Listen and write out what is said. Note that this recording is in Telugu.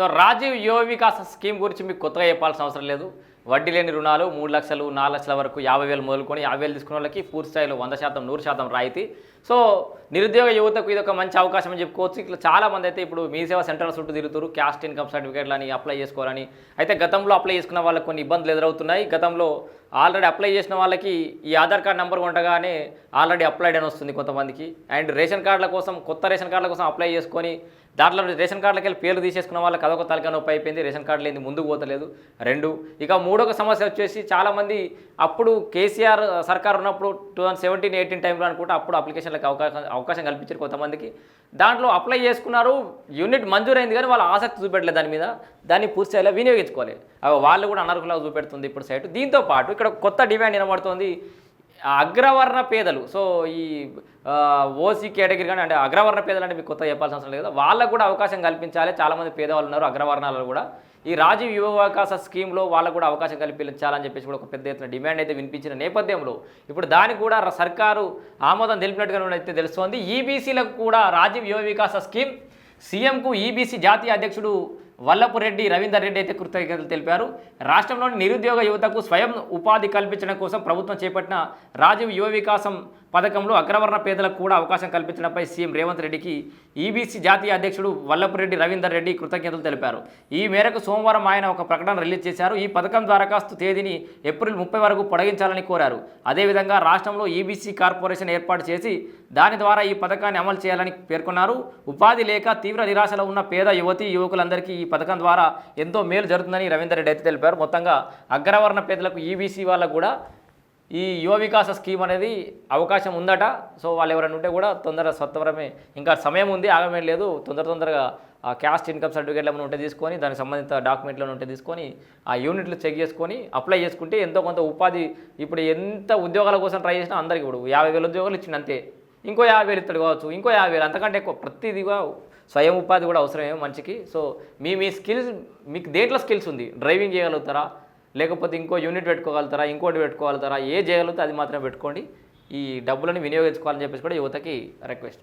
సో రాజీవ్ యువ వికాస స్కీమ్ గురించి మీకు కొత్తగా చెప్పాల్సిన అవసరం లేదు. వడ్డీ లేని రుణాలు మూడు లక్షలు నాలుగు లక్షల వరకు యాభై వేలు మొదలుకొని యాభై వేలు తీసుకున్న వాళ్ళకి పూర్తి స్థాయిలో వంద శాతం నూరు శాతం రాయితీ. సో నిరుద్యోగ యువతకు ఇది ఒక మంచి అవకాశం అని చెప్పుకోవచ్చు. ఇట్లా చాలా మంది అయితే ఇప్పుడు మీ సేవ సెంటర్ చుట్టూ తిరుగుతారు క్యాస్ట్ ఇన్కమ్ సర్టిఫికేట్లని అప్లై చేసుకోవాలని. అయితే గతంలో అప్లై చేసుకున్న వాళ్ళకి కొన్ని ఇబ్బందులు ఎదురవుతున్నాయి. గతంలో ఆల్రెడీ అప్లై చేసిన వాళ్ళకి ఈ ఆధార్ కార్డ్ నెంబర్ ఉండగానే ఆల్రెడీ అప్లైడ్ అని వస్తుంది కొంతమందికి. అండ్ రేషన్ కార్డుల కోసం కొత్త రేషన్ కార్డుల కోసం అప్లై చేసుకొని దాంట్లో రేషన్ కార్డులకి వెళ్ళి పేర్లు తీసేసుకున్న వాళ్ళకి అదొక తలకాయ నొప్పి అయిపోయింది రేషన్ కార్డు లేని ముందుకు పోతలేదు. రెండు ఇక మూడొక సమస్య వచ్చేసి చాలామంది అప్పుడు కేసీఆర్ సర్కార్ ఉన్నప్పుడు టూ థౌసండ్ సెవెంటీన్ ఎయిటీన్ టైంలో అనుకుంటే అప్పుడు అప్లికేషన్లకు అవకాశం అవకాశం కల్పించారు కొంతమందికి. దాంట్లో అప్లై చేసుకున్నారు యూనిట్ మంజూరైంది కానీ వాళ్ళ ఆసక్తి చూపెట్టలేదు దాని మీద. దాన్ని పూర్తి స్థాయిలో వినియోగించుకోవాలి వాళ్ళు కూడా అనర్హులాగా చూపెడుతుంది ఇప్పుడు సైట్. దీంతో పాటు ఇక్కడ కొత్త డిమాండ్ వినబడుతోంది. అగ్రవర్ణ పేదలు సో ఈ ఓసీ కేటగిరీ కానీ అంటే అగ్రవర్ణ పేదలు అంటే మీకు కొత్త చెప్పాల్సిన అవసరం లేదు వాళ్ళకు కూడా అవకాశం కల్పించాలి. చాలామంది పేదవాళ్ళు ఉన్నారు అగ్రవర్ణాలలో కూడా. ఈ రాజీవ్ యువ వికాస స్కీమ్లో వాళ్ళకు కూడా అవకాశం కల్పించాలని చెప్పేసి కూడా ఒక పెద్ద ఎత్తున డిమాండ్ అయితే వినిపించిన నేపథ్యంలో ఇప్పుడు దానికి కూడా సర్కారు ఆమోదం తెలిపినట్టుగా అయితే తెలుస్తోంది. ఈబీసీలకు కూడా రాజీవ్ యువ వికాస స్కీమ్ సీఎంకు ఈబీసీ జాతీయ అధ్యక్షుడు వల్లపురెడ్డి రవీందర్ రెడ్డి అయితే కృతజ్ఞతలు తెలిపారు. రాష్ట్రంలోని నిరుద్యోగ యువతకు స్వయం ఉపాధి కల్పించడం కోసం ప్రభుత్వం చేపట్టిన రాజీవ్ యువ వికాసం పథకంలో అగ్రవర్ణ పేదలకు కూడా అవకాశం కల్పించడంపై సీఎం రేవంత్ రెడ్డికి ఈబీసీ జాతీయ అధ్యక్షుడు వల్లపురెడ్డి రవీందర్ రెడ్డి కృతజ్ఞతలు తెలిపారు. ఈ మేరకు సోమవారం ఆయన ఒక ప్రకటన రిలీజ్ చేశారు. ఈ పథకం దరఖాస్తు తేదీని ఏప్రిల్ ముప్పై వరకు పొడిగించాలని కోరారు. అదేవిధంగా రాష్ట్రంలో ఈబీసీ కార్పొరేషన్ ఏర్పాటు చేసి దాని ద్వారా ఈ పథకాన్ని అమలు చేయాలని పేర్కొన్నారు. ఉపాధి లేక తీవ్ర నిరాశలో ఉన్న పేద యువతి యువకులందరికీ ఈ పథకం ద్వారా ఎంతో మేలు జరుగుతుందని రవీందర్ రెడ్డి అయితే తెలిపారు. మొత్తంగా అగ్రవర్ణ పేదలకు ఈబీసీ వాళ్ళకు కూడా ఈ యువ వికాస స్కీమ్ అనేది అవకాశం ఉందట. సో వాళ్ళు ఎవరైనా ఉంటే కూడా తొందరగా సత్వరమే ఇంకా సమయం ఉంది ఆగమేం లేదు. తొందర తొందరగా ఆ క్యాస్ట్ ఇన్కమ్ సర్టిఫికేట్లు ఏమైనా ఉంటే తీసుకొని దానికి సంబంధిత డాక్యుమెంట్లు ఉంటే తీసుకొని ఆ యూనిట్లు చెక్ చేసుకొని అప్లై చేసుకుంటే ఎంతో కొంత ఉపాధి ఇప్పుడు ఎంత ఉద్యోగాల కోసం ట్రై చేసినా అందరికి ఇప్పుడు యాభై వేల ఉద్యోగాలు ఇచ్చింది అంతే. ఇంకో యాభై వేలు ఇస్తాడు కావచ్చు ఇంకో యాభై వేలు అంతకంటే ఎక్కువ. ప్రతిదిగా స్వయం ఉపాధి కూడా అవసరమే మనిషికి. సో మీ మీ స్కిల్స్ మీకు దేంట్లో స్కిల్స్ ఉంది? డ్రైవింగ్ చేయగలుగుతారా? లేకపోతే ఇంకో యూనిట్ పెట్టుకోగలుగుతారా? ఇంకోటి పెట్టుకోగలుగుతారా? ఏ చేయగలుగుతా అది మాత్రమే పెట్టుకోండి. ఈ డబ్బులను వినియోగించుకోవాలని చెప్పేసి కూడా యువతకి రిక్వెస్ట్